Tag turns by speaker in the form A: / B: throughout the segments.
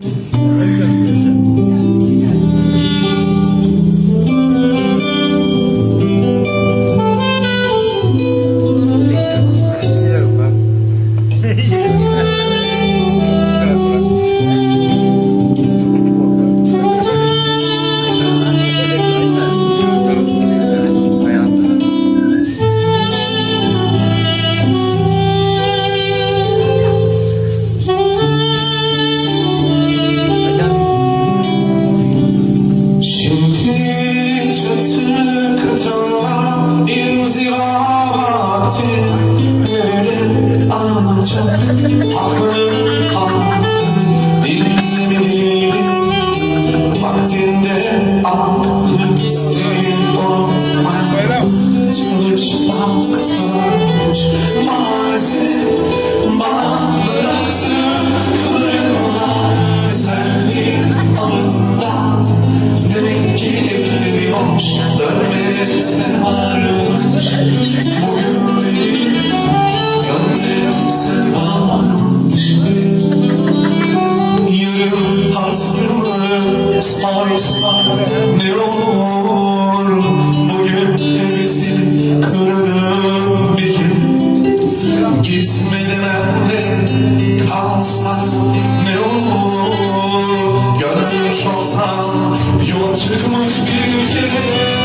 A: Thank you.
B: Nerede anlatacak aklım aklım Dinlemeliydim vaktinde aklım ne olur. Bugün hevesini kırdım bir kere Gitmeden anne kalsan ne olur? Görmüş olsam yola çıkmış bir kere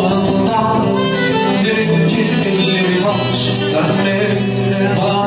B: alından Derin kirpilleri var. Dönmesine var